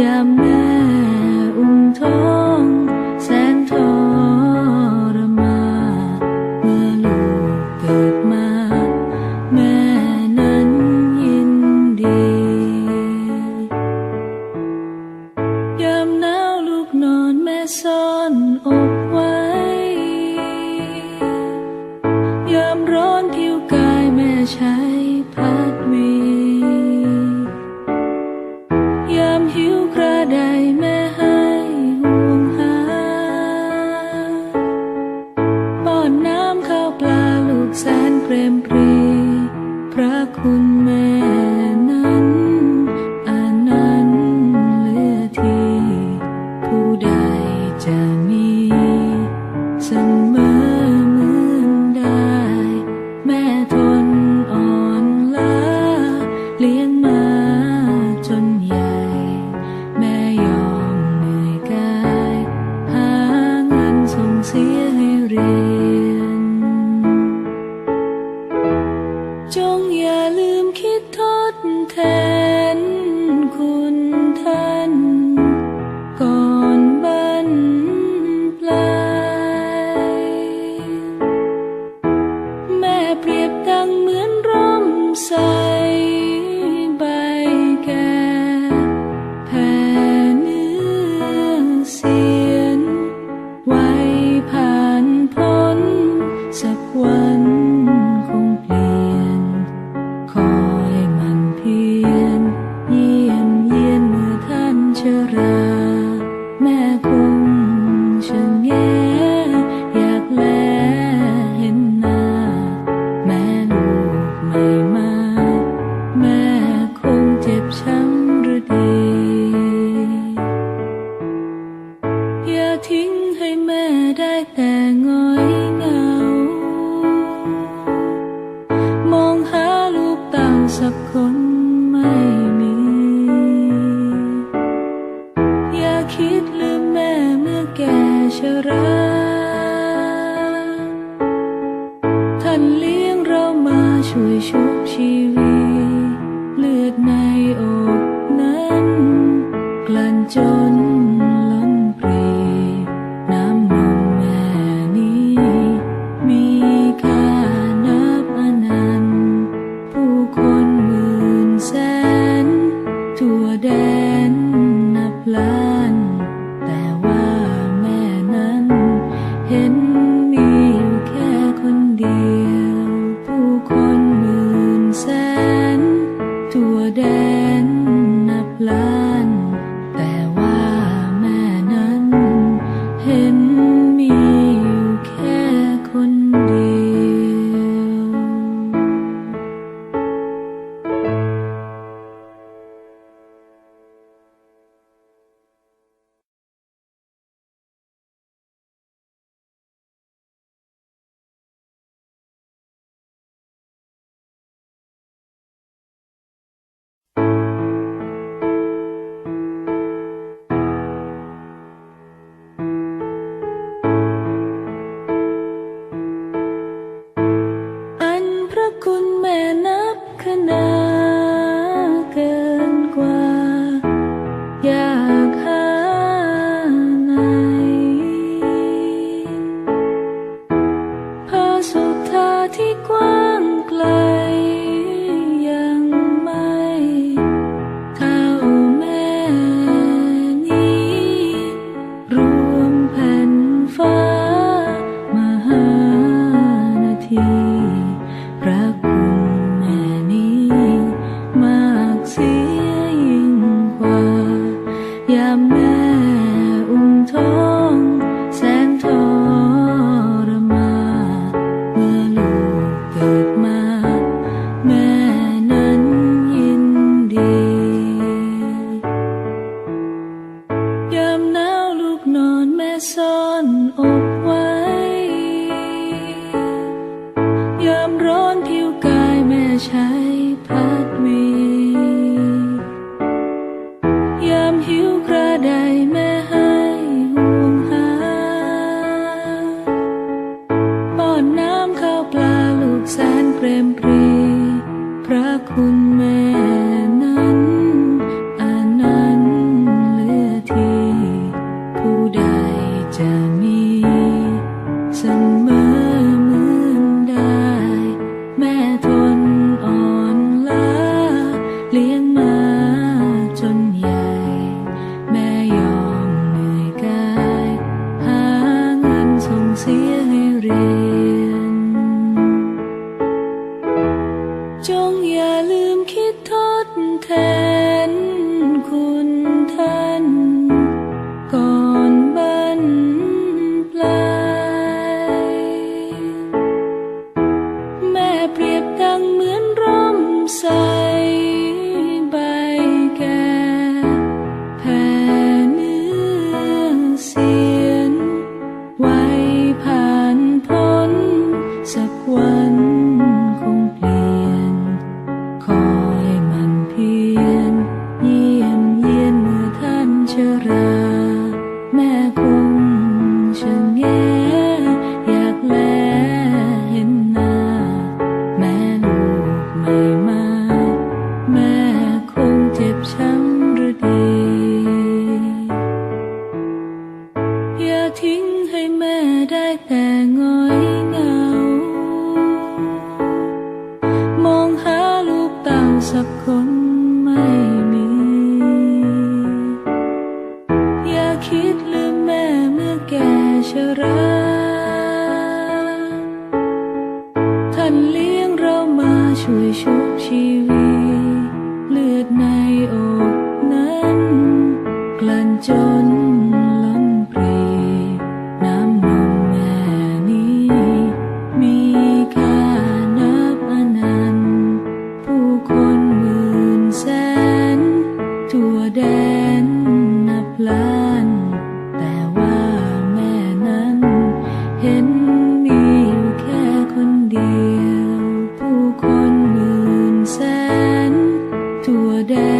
ยามแม่อุ้มท้องแสนทรมานเมื่อลูกเกิดมา แม่นั้นยินดี ยามหนาวลูกนอนแม่ซ่อนอก จะมีเสมอเหมือนได้ แม่ทนอ่อนล้าเลี้ยงมาจนใหญ่ แม่ยอมเหนื่อยกาย หาเงินส่งเสียเรียน ช่วยชุบชีวิต ท้องแสนทรมานเมื่อลูกเกิดมา แม่นั้นยินดียามหนาวลูกนอนแม่สอน เสมอเหมือนได้ แม่ทนอ่อนล้าเลี้ยงมาจนใหญ่ แม่ยอมเหนื่อยกาย หาเงินส่งเสียให้เรี สักคนไม่มี อย่าคิดลืมแม่เมื่อแก่ชราท่านเลี้ยงเรามาช่วยชุบชีวิต แดนนับล้าน แต่ว่าแม่นั้น เห็นมีอยู่แค่คนเดียว ผู้คนหมื่นแสนทั่วแดน